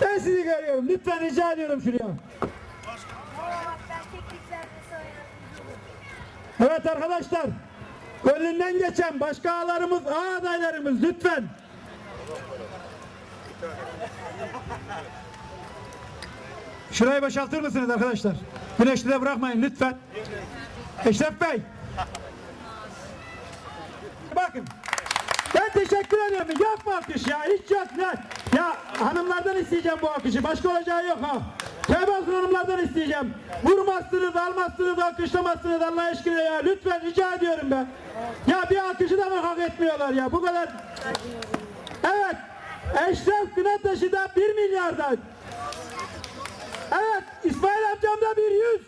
Ben sizi görüyorum. Lütfen rica ediyorum şuraya. Evet arkadaşlar. Gönlünden geçen başka ağalarımız, ağ adaylarımız lütfen. Şurayı boşaltır mısınız arkadaşlar? Güneşli de bırakmayın lütfen. Eşref Bey. Bakın. Ben teşekkür. Yok mu alkış ya? Hiç yok lan. Ya hanımlardan isteyeceğim bu alkışı. Başka olacağı yok ha. Kemal hanımlardan isteyeceğim. Vurmazsınız, almazsınız, alkışlamazsınız Allah aşkına ya. Lütfen rica ediyorum ben. Ya bir alkışı da mı hak etmiyorlar ya? Bu kadar. Evet. Eşref Kınataşı da 1 milyardan. Evet. İsmail amcam da bir yüz.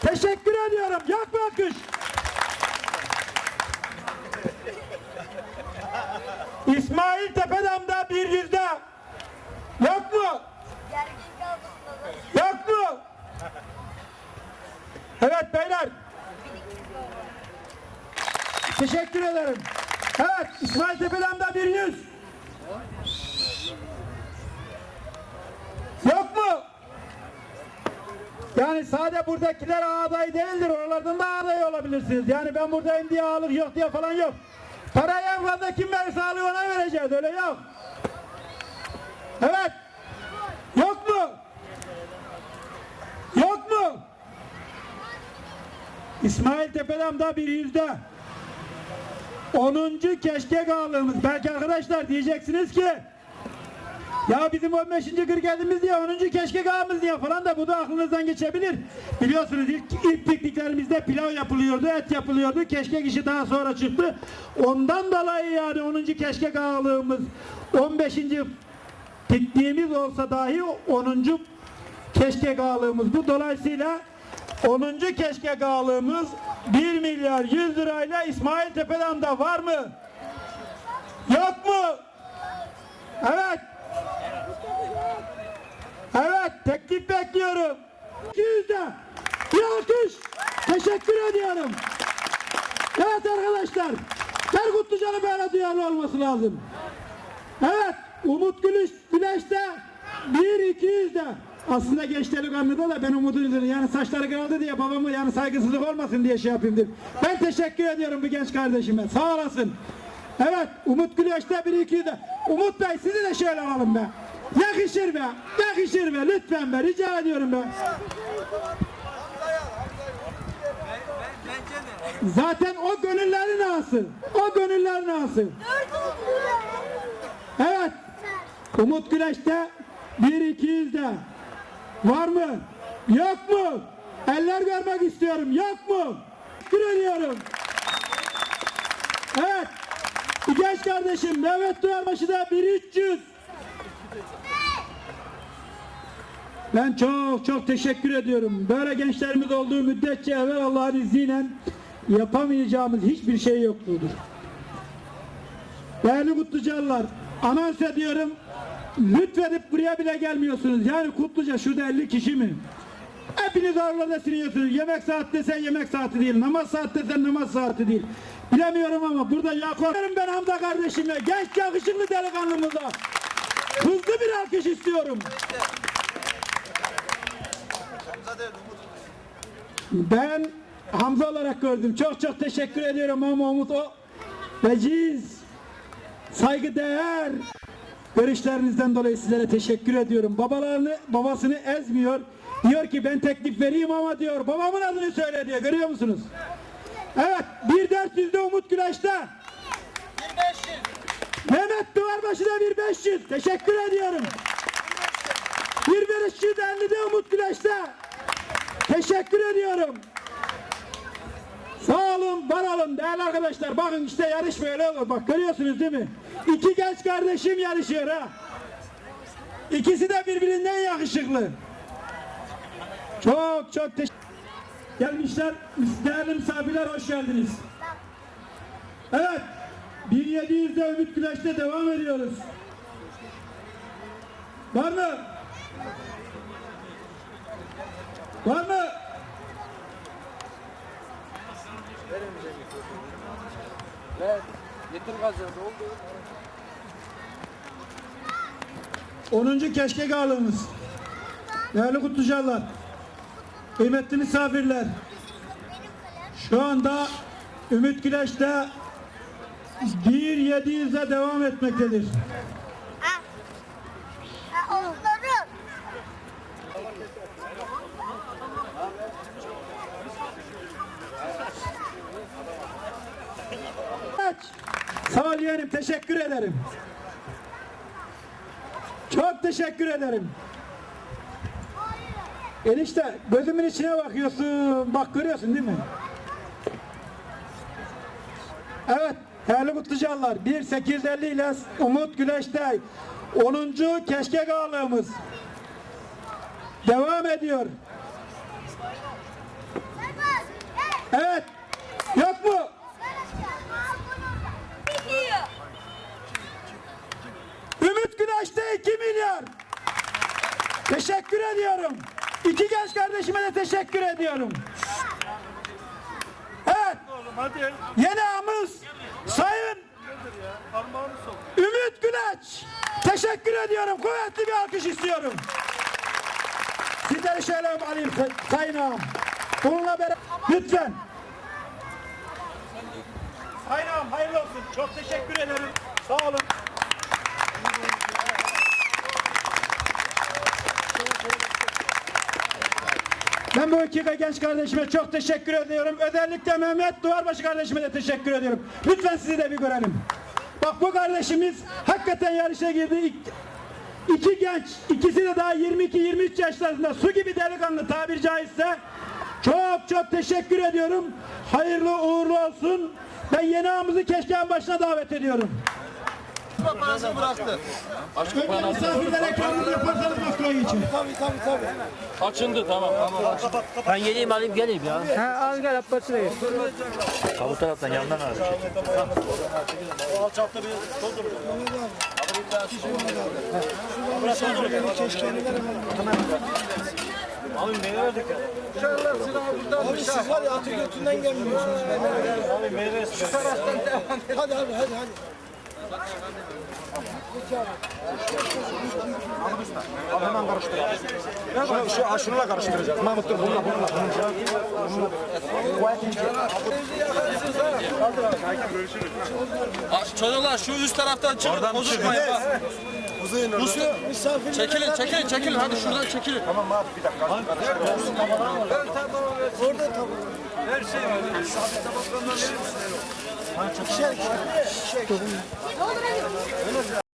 Teşekkür ediyorum. Yok mu alkış? İsmail Tepedam'da bir yüzde. Yok mu? Yok mu? Evet beyler. Teşekkür ederim. Evet İsmail Tepedam'da bir yüz. Yok mu? Yani sade buradakiler ağ adayı değildir. Oralardan da ağ adayı olabilirsiniz. Yani ben buradayım diye ağalık yok diye falan yok. Parayı en fazla kim verirse ağalığı ona vereceğiz. Öyle yok. Evet. Yok mu? Yok mu? İsmail Tepedam'da bir yüzde. 10. keşkek ağalığımız. Belki arkadaşlar diyeceksiniz ki ya bizim 15. kriketimiz diye 10. keşkek ağamız diye falan da bu da aklınızdan geçebilir. Biliyorsunuz ilk, ilk pikniklerimizde pilav yapılıyordu, et yapılıyordu. Keşkek işi daha sonra çıktı. Ondan dolayı yani 10. keşkek ağalığımız 15. pikniğimiz olsa dahi 10. keşkek ağalığımız bu. Dolayısıyla 10. keşkek ağalığımız 1 milyar 100 lirayla İsmail Tepe'den var mı? Yok mu? Evet, teklif bekliyorum. 200 de. Bir alkış. Teşekkür ediyorum. Evet arkadaşlar. Her Kutlucan'ın böyle duyarlı olması lazım. Evet, Umut Gülüş, Güneş de 1 200 de. Aslında genç delikanlıda da ben Umut'un üzerine yani saçları kırıldı diye babamı yani saygısızlık olmasın diye şey yapayım dedim. Ben teşekkür ediyorum bu genç kardeşime. Sağ olasın. Evet, Umut Güneş'te 1 200 de. Umut Bey sizi de şöyle alalım be. Yakışır be. Yakışır be. Lütfen be. Rica ediyorum be. Zaten o gönüllerin ağası. O gönüllerin ağası. Evet. Umut Güneş'te 1 200 de. Var mı? Yok mu? Eller görmek istiyorum. Yok mu? Teşekkür ediyorum. Evet. Genç kardeşim Mehmet Duvarbaşı da 1300. Ben çok çok teşekkür ediyorum. Böyle gençlerimiz olduğu müddetçe evvel Allah'ın izniyle yapamayacağımız hiçbir şey yoktur. Değerli Kutlucalılar, anons ediyorum. Lütfedip buraya bile gelmiyorsunuz. Yani Kutluca şurada 50 kişi mi? Hepiniz oralarda siniyorsunuz. Yemek saati desen yemek saati değil. Namaz saati desen namaz saati değil. Bilemiyorum ama burada yakıyorum ben Hamza kardeşime. Genç yakışıklı delikanlımıza. Hızlı bir alkış istiyorum. Ben Hamza olarak gördüm. Çok çok teşekkür ediyorum ama Umut o veciz, saygıdeğer görüşlerinizden dolayı sizlere teşekkür ediyorum. Babalarını, babasını ezmiyor. Diyor ki ben teklif vereyim ama diyor babamın adını söyle diyor. Görüyor musunuz? Evet, 1400'de Umut Güneş'te. 1500. Mehmet Duvarbaşı'da 1500. Teşekkür ediyorum. 1550'de Umut Güneş'te. Teşekkür ediyorum. Sağ olun, var olun değerli arkadaşlar. Bakın işte yarış böyle olur. Bak görüyorsunuz değil mi? İki genç kardeşim yarışıyor ha. İkisi de birbirinden yakışıklı. Çok çok teşekkür Gelmişler, değerli misafirler hoş geldiniz. Evet, 1700'de Ümit Güneş'te devam ediyoruz. Var mı? Var mı? Evet. Getir gazı. Ne oldu? 10. keşkek ağalığımız. Değerli kutlucalar, kıymetli misafirler, şu anda Ümit Güleş'te 1.700'e devam etmektedir. Ha. Ha onları. Kaç. Sağ ol yeğenim, teşekkür ederim. Çok teşekkür ederim. Enişte gözümün içine bakıyorsun. Bak görüyorsun değil mi? Evet değerli kutlucalar 1850 ile Umut Güleş'te 10. keşkek ağalığımız devam ediyor. Evet yok mu? Gidiyor. Güneş'te 2 milyar. Teşekkür ediyorum. İki genç kardeşime de teşekkür ediyorum. Evet. Yeni ağamız Sayın. Ümit Güneş. Teşekkür ediyorum. Kuvvetli bir alkış istiyorum. Sizleri şöyle alayım say- Sayın ağam. Bununla beraber lütfen. Sayın ağam hayırlı olsun. Çok teşekkür ederim. Sağ olun. Bu iki genç kardeşime çok teşekkür ediyorum. Özellikle Mehmet Duvarbaşı kardeşime de teşekkür ediyorum. Lütfen sizi de bir görelim. Bak bu kardeşimiz hakikaten yarışa girdi. İk- İki genç, ikisi de daha 22-23 yaşlarında su gibi delikanlı tabiri caizse. Çok çok teşekkür ediyorum. Hayırlı uğurlu olsun. Ben yeni ağamızı keşkeğin başına davet ediyorum. Parasını bıraktı. Önce misafirler ekranını yaparsanız maskeyi için. Tabii tabii tabii. Açıldı tamam. Ben geleyim alayım geleyim ya. Ha, al gel Abbas'ı ver. Ha, bu taraftan yandan al. O alçakta bir doldur. Abi siz var ya atı götünden gelmiyorsunuz. Abi meyve Şu taraftan devam. Hadi abi hadi hadi. Şunu, şu, şununla karıştıracağız. Mahmut dur bununla bununla. Çocuklar şu üst taraftan çıkın. Bozulmayın bak. Şu misafirler. Çekilin çekilin çekilin. Hadi şuradan çekilin. Orada tamam. Her şey var. İkişer ikişer. İkişer ikişer.